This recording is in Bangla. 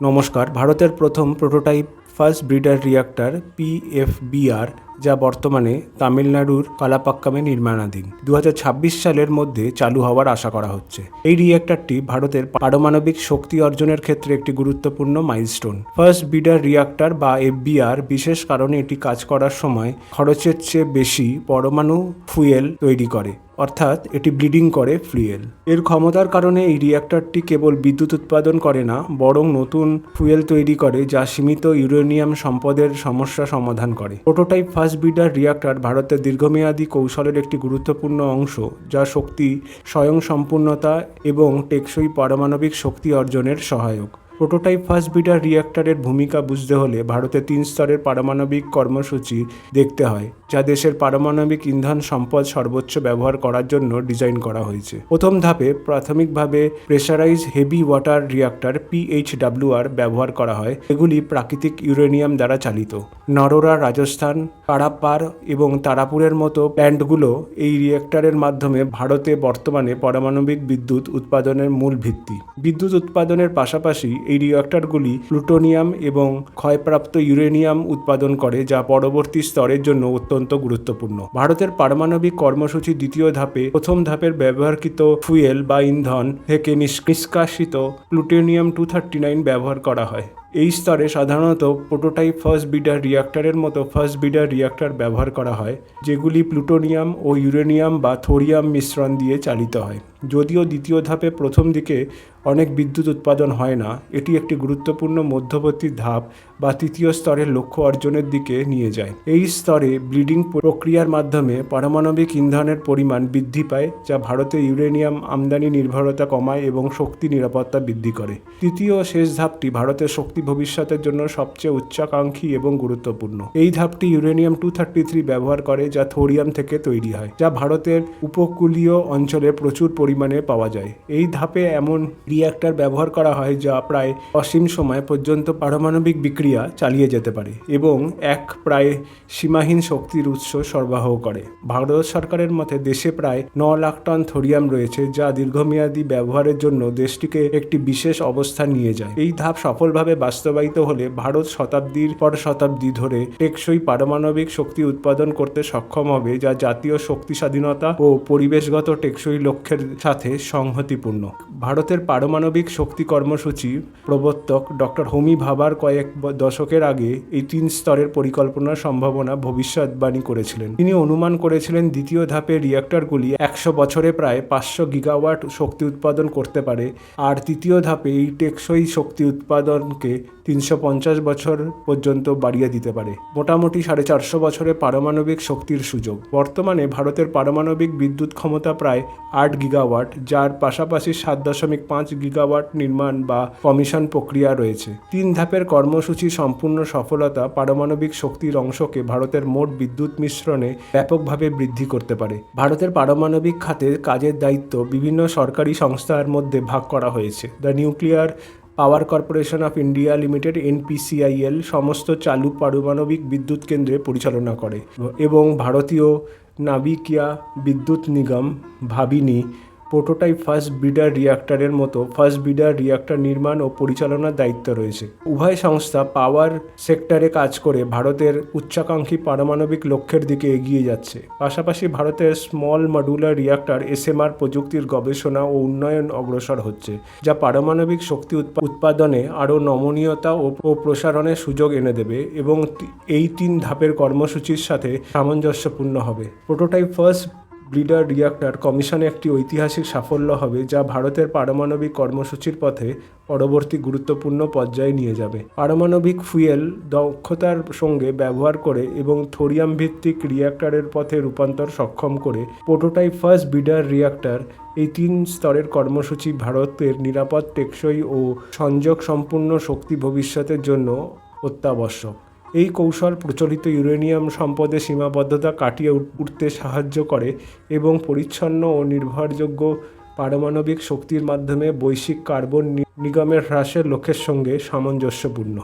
নমস্কার। ভারতের প্রথম prototype fast breeder reactor PFBR যা বর্তমানে তামিলনাড়ুর কালাপাক্কামে নির্মাণাধীন। দু হাজার ছাব্বিশ সালের মধ্যে চালু হওয়ার আশা করা হচ্ছে। এই রিয়াক্টরটি ভারতের পারমাণবিক শক্তি অর্জনের ক্ষেত্রে একটি গুরুত্বপূর্ণ মাইলস্টোন ফার্স্ট বিডার রিয়াক্টর বা এফবিআর বিশেষ কারণে এটি কাজ করার সময় খরচের চেয়ে বেশি পরমাণু ফুয়েল তৈরি করে, অর্থাৎ এটি ব্লিডিং করে ফুয়েল এর ক্ষমতার কারণে এই রিয়াক্টরটি কেবল বিদ্যুৎ উৎপাদন করে না, বরং নতুন ফুয়েল তৈরি করে, যা সীমিত ইউরেনিয়াম সম্পদের সমস্যা সমাধান করে। প্রোটোটাইপ ফার্স্ট ব্রিডার রিয়াক্টার ভারতের দীর্ঘমেয়াদী কৌশলের একটি গুরুত্বপূর্ণ অংশ, যা শক্তি, স্বয়ংসম্পূর্ণতা এবং টেকসই পারমাণবিক শক্তি অর্জনের সহায়ক। প্রোটোটাইপ ফার্স্ট বিডার রিয়াক্টরের ভূমিকা বুঝতে হলে ভারতে তিন স্তরের পারমাণবিক কর্মসূচি দেখতে হয়, যা দেশের পারমাণবিক ইন্ধন সম্পদ সর্বোচ্চ ব্যবহার করার জন্য ডিজাইন করা হয়েছে। প্রথম ধাপে প্রাথমিকভাবে pressurise heavy water reactor PHWR ব্যবহার করা হয়। এগুলি প্রাকৃতিক ইউরেনিয়াম দ্বারা চালিত। নরোরা, রাজস্থান, কারাপ্পার এবং তারাপুরের মতো প্ল্যান্টগুলো এই রিয়াক্টরের মাধ্যমে ভারতে বর্তমানে পারমাণবিক বিদ্যুৎ উৎপাদনের মূল ভিত্তি। বিদ্যুৎ উৎপাদনের পাশাপাশি এই রিয়াক্টরগুলি প্লুটোনিয়াম এবং ক্ষয়প্রাপ্ত ইউরেনিয়াম উৎপাদন করে, যা পরবর্তী স্তরের জন্য অত্যন্ত গুরুত্বপূর্ণ। ভারতের পারমাণবিক কর্মসূচি দ্বিতীয় ধাপে প্রথম ধাপের ব্যবহারকৃত ফুয়েল বা ইন্ধন থেকে নিষ্- নিষ্কাশিত প্লুটোনিয়াম টু থার্টি নাইন ব্যবহার করা হয়। এই স্তরে সাধারণত প্রোটোটাইপ ফার্স্ট বিডার রিয়াক্টরের মতো ফার্স্ট বিডার রিয়াক্টর ব্যবহার করা হয়, যেগুলি প্লুটোনিয়াম ও ইউরেনিয়াম বা থোরিয়াম মিশ্রণ দিয়ে চালিত হয়। যদিও দ্বিতীয় ধাপে প্রথম দিকে অনেক বিদ্যুৎ উৎপাদন হয় না, এটি একটি গুরুত্বপূর্ণ মধ্যবর্তী ধাপ বা তৃতীয় স্তরের লক্ষ্য অর্জনের দিকে নিয়ে যায়। এই স্তরে ব্লিডিং প্রক্রিয়ার মাধ্যমে পারমাণবিক ইন্ধনের পরিমাণ বৃদ্ধি পায়, যা ভারতে ইউরেনিয়াম আমদানি নির্ভরতা কমায় এবং শক্তি নিরাপত্তা বৃদ্ধি করে। তৃতীয় শেষ ধাপটি ভারতের শক্তি ভবিষ্যতের জন্য সবচেয়ে উচ্চাকাঙ্ক্ষী এবং গুরুত্বপূর্ণ। এই ধাপটি ইউরেনিয়াম টু থার্টি থ্রি ব্যবহার করে, যা থোরিয়াম থেকে তৈরি হয়, যা ভারতের উপকূলীয় অঞ্চলে প্রচুর পরিমাণে পাওয়া যায়। এই ধাপে এমন রিয়্যাক্টর ব্যবহার করা হয় যা প্রায় অসীম সময় পর্যন্ত পারমাণবিক বিক্রিয়া চালিয়ে যেতে পারে এবং এক প্রায় সীমাহীন শক্তির উৎস সরবরাহ করে। ভারত সরকারের মতে দেশে প্রায় ন লাখ টন থোরিয়াম রয়েছে যা দীর্ঘমেয়াদী ব্যবহারের জন্য দেশটিকে একটি বিশেষ অবস্থান নিয়ে যায়। এই ধাপ সফলভাবে বাস্তবায়িত হলে ভারত শতাব্দীর পর শতাব্দী ধরে টেকসই পারমাণবিক শক্তি উৎপাদন করতে সক্ষম হবে, যা জাতীয় শক্তি স্বাধীনতা ও পরিবেশগত টেকসই লক্ষ্যের সাথে সংহতিপূর্ণ। ভারতের পারমাণবিক শক্তি কর্মসূচি প্রবর্তক ডক্টর হোমি ভাবার কয়েক দশকের আগে এই তিন স্তরের পরিকল্পনার সম্ভাবনা ভবিষ্যৎবাণী করেছিলেন। তিনি অনুমান করেছিলেন দ্বিতীয় ধাপের রিয়াক্টরগুলি একশো বছরে প্রায় পাঁচশো গিগাওয়াট শক্তি উৎপাদন করতে পারে, আর তৃতীয় ধাপে এই টেকসই শক্তি উৎপাদনকে তিনশো পঞ্চাশ বছর পর্যন্ত বাড়িয়ে দিতে পারে। মোটামুটি সাড়ে চারশো বছরে পারমাণবিক শক্তির সুযোগ। বর্তমানে ভারতের পারমাণবিক বিদ্যুৎ ক্ষমতা প্রায় আট গিগাওয়াট। যার পাশাপাশি সাত দশমিক পাঁচ গিগাওয়াট নির্মাণ বা কমিশন প্রক্রিয়া রয়েছে। তিন ধাপের কর্মসূচি সম্পূর্ণ সফলতা পারমাণবিক শক্তির অংশকে ভারতের মোট বিদ্যুৎ মিশ্রণে ব্যাপকভাবে বৃদ্ধি করতে পারে। ভারতের পারমাণবিক খাতে কাজের দায়িত্ব বিভিন্ন সরকারি সংস্থার মধ্যে ভাগ করা হয়েছে। The nuclear power corporation of India limited, NPCIL, সমস্ত চালু পারমাণবিক বিদ্যুৎ কেন্দ্রে পরিচালনা করে এবং ভারতীয় নাবিকিয়া বিদ্যুৎ নিগম, ভাবিনি প্রোটোটাইপ ফার্স্ট বিডার রিয়াক্টরের মতো ফার্স্ট বিডার রিয়াক্টর নির্মাণ ও পরিচালনার দায়িত্ব রয়েছে। উভয় সংস্থা পাওয়ার সেক্টরে কাজ করে ভারতের উচ্চাকাঙ্ক্ষী পারমাণবিক লক্ষ্যের দিকে এগিয়ে যাচ্ছে। পাশাপাশি ভারতের স্মল মডুলার রিয়াক্টর এসএমআর প্রযুক্তির গবেষণা ও উন্নয়ন অগ্রসর হচ্ছে, যা পারমাণবিক শক্তি উৎপা- উৎপাদনে আরও নমনীয়তা ও প্রসারণের সুযোগ এনে দেবে এবং এই তিন ধাপের কর্মসূচির সাথে সামঞ্জস্যপূর্ণ হবে। প্রোটোটাইপ ফার্স্ট ব্রিডার রিয়াক্টর কমিশনে একটি ঐতিহাসিক সাফল্য হবে যা ভারতের পারমাণবিক কর্মসূচির পথে পরবর্তী গুরুত্বপূর্ণ পর্যায়ে নিয়ে যাবে। পারমাণবিক ফুয়েল দক্ষতার সঙ্গে ব্যবহার করে এবং থোরিয়াম ভিত্তিক রিয়াক্টরের পথে রূপান্তর সক্ষম করে প্রোটোটাইপ ফার্স্ট বিডার রিয়াক্টর, এই তিন স্তরের কর্মসূচি ভারতের নিরাপদ, টেকসই ও সংযোগ সম্পূর্ণ শক্তি ভবিষ্যতের জন্য অত্যাবশ্যক। এই কৌশল প্রচলিত ইউরেনিয়াম সম্পদে সীমাবদ্ধতা কাটিয়ে উঠতে সাহায্য করে এবং পরিচ্ছন্ন ও নির্ভরযোগ্য পারমাণবিক শক্তির মাধ্যমে বৈশ্বিক কার্বন নিগমের হ্রাসের লক্ষ্যের সঙ্গে সামঞ্জস্যপূর্ণ।